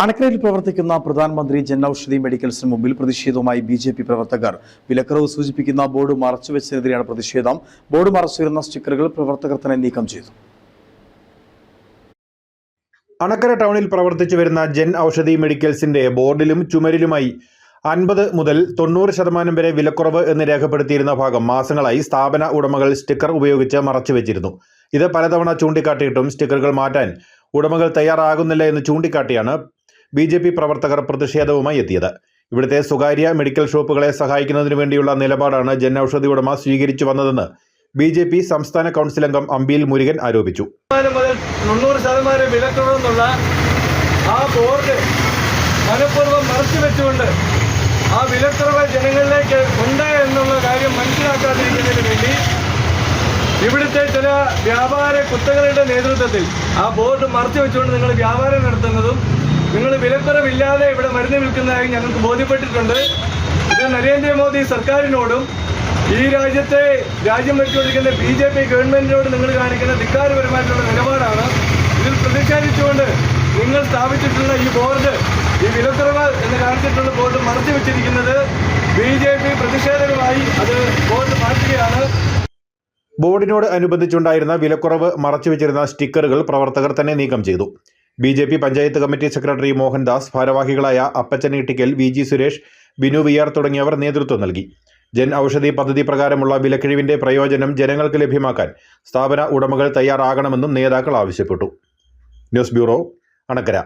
അണക്കരയിൽ പ്രവർത്തിക്കുന്ന പ്രധാനമന്ത്രി ജൻ ഔഷധി മെഡിക്കൽസിന് മുമ്പിൽ പ്രതിഷേധവുമായി ബി ജെ പി പ്രവർത്തകർ. വിലക്കുറവ് സൂചിപ്പിക്കുന്ന ബോർഡ് മറച്ചുവെച്ചതിനെതിരെയാണ് പ്രതിഷേധം. ബോർഡ് മറച്ചുവരുന്ന സ്റ്റിക്കറുകൾ പ്രവർത്തകർ തന്നെ നീക്കം ചെയ്തു. അണക്കര ടൗണിൽ പ്രവർത്തിച്ചു വരുന്ന ജൻ ഔഷധി മെഡിക്കൽസിന്റെ ബോർഡിലും ചുമരിലുമായി അൻപത് മുതൽ തൊണ്ണൂറ് ശതമാനം വരെ വിലക്കുറവ് എന്ന് രേഖപ്പെടുത്തിയിരുന്ന ഭാഗം മാസങ്ങളായി സ്ഥാപന ഉടമകൾ സ്റ്റിക്കർ ഉപയോഗിച്ച് മറച്ചുവെച്ചിരുന്നു. ഇത് പലതവണ ചൂണ്ടിക്കാട്ടിയിട്ടും സ്റ്റിക്കറുകൾ മാറ്റാൻ ഉടമകൾ തയ്യാറാകുന്നില്ല എന്ന് ചൂണ്ടിക്കാട്ടിയാണ് ബി ജെ പി പ്രവർത്തകർ പ്രതിഷേധവുമായി എത്തിയത്. ഇവിടുത്തെ സ്വകാര്യ മെഡിക്കൽ ഷോപ്പുകളെ സഹായിക്കുന്നതിനു വേണ്ടിയുള്ള നിലപാടാണ് ജൻ ഔഷധി ഉടമ സ്വീകരിച്ചു വന്നതെന്ന് ബി ജെ പി സംസ്ഥാന കൗൺസിൽ അംഗം അമ്പിയിൽ മുരുകൻ ആരോപിച്ചു. ആ ബോർഡ് വെച്ചുകൊണ്ട് ആ വിലക്കുറവ് ജനങ്ങളിലേക്ക് ഉണ്ട് എന്നുള്ള കാര്യം മനസ്സിലാക്കാതിരിക്കുന്നതിന് വേണ്ടി ഇവിടുത്തെ ചില വ്യാപാര കുത്തകളുടെ നേതൃത്വത്തിൽ ആ ബോർഡ് മറച്ചു വെച്ചുകൊണ്ട് നിങ്ങൾ വ്യാപാരം നടത്തുന്നതും നിങ്ങൾ ഇവിടെ മരുന്ന് വിൽക്കുന്നതായി ഞങ്ങൾക്ക് ബോധ്യപ്പെട്ടിട്ടുണ്ട്. ഇത് നരേന്ദ്രമോദി സർക്കാരിനോടും ഈ രാജ്യത്തെ രാജ്യം ഭരിച്ചുകൊണ്ടിരിക്കുന്ന ബി ജെ പി ഗവൺമെന്റിനോട് നിങ്ങൾ കാണിക്കുന്ന ധിക്കാരപരമായിട്ടുള്ള നിലപാടാണ്. ഇതിൽ പ്രതിഷേധിച്ചുകൊണ്ട് നിങ്ങൾ സ്ഥാപിച്ചിട്ടുള്ള ഈ ബോർഡ് ഈ വിലക്കുറവ് എന്ന് കാണിച്ചിട്ടുള്ള ബോർഡ് മറച്ചു വെച്ചിരിക്കുന്നത് ബി ജെ പി പ്രതിഷേധകമായി അത് ബോർഡ് മാറ്റുകയാണ്. ബോർഡിനോട് അനുബന്ധിച്ചുണ്ടായിരുന്ന വിലക്കുറവ് മറച്ചുവെച്ചിരുന്ന സ്റ്റിക്കറുകൾ പ്രവർത്തകർ തന്നെ നീക്കം ചെയ്തു. B J P panchayat committee secretary Mohandas ഭാരവാഹികളായ Appachan Ittikkal V G Suresh Binu V R തുടങ്ങിയവർ നേതൃത്വം നൽകി. ജൻ ഔഷധി പദ്ധതി പ്രകാരമുള്ള വിലക്കിഴിവിന്റെ പ്രയോജനം ജനങ്ങൾക്ക് ലഭ്യമാക്കാൻ സ്ഥാപന ഉടമകൾ തയ്യാറാകണമെന്നും നേതാക്കൾ ആവശ്യപ്പെട്ടു. News bureau Anakkara.